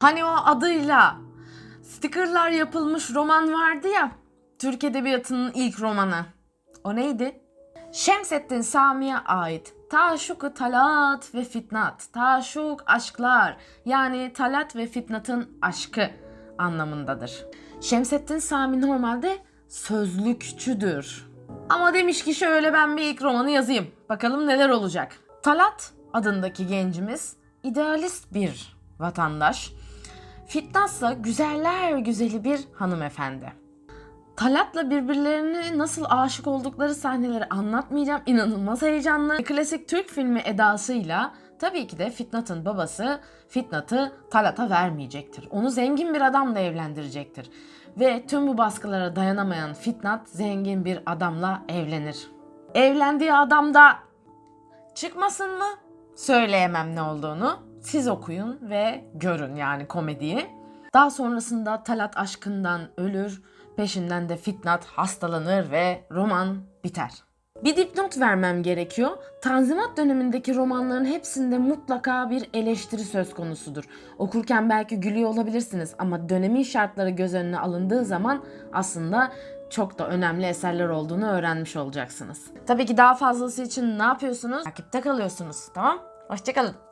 Hani o adıyla stickerlar yapılmış roman vardı ya. Türk Edebiyatı'nın ilk romanı. O neydi? Şemsettin Sami'ye ait Taşuk Talat ve Fitnat. Taşuk aşklar yani Talat ve Fitnat'ın aşkı anlamındadır. Şemsettin Sami normalde sözlükçüdür. Ama demiş ki şöyle ben bir ilk romanı yazayım. Bakalım neler olacak. Talat adındaki gencimiz idealist bir vatandaş. Fitnat ise güzeller güzeli bir hanımefendi. Talat'la birbirlerine nasıl aşık oldukları sahneleri anlatmayacağım. İnanılmaz heyecanlı. Klasik Türk filmi edasıyla tabii ki de Fitnat'ın babası Fitnat'ı Talat'a vermeyecektir. Onu zengin bir adamla evlendirecektir. Ve tüm bu baskılara dayanamayan Fitnat zengin bir adamla evlenir. Evlendiği adam da çıkmasın mı? Söyleyemem ne olduğunu. Siz okuyun ve görün yani komediyi. Daha sonrasında Talat aşkından ölür, peşinden de Fitnat hastalanır ve roman biter. Bir dipnot vermem gerekiyor. Tanzimat dönemindeki romanların hepsinde mutlaka bir eleştiri söz konusudur. Okurken belki gülüyor olabilirsiniz ama dönemin şartları göz önüne alındığı zaman aslında çok da önemli eserler olduğunu öğrenmiş olacaksınız. Tabii ki daha fazlası için ne yapıyorsunuz? Takipte kalıyorsunuz. Tamam? Hoşçakalın.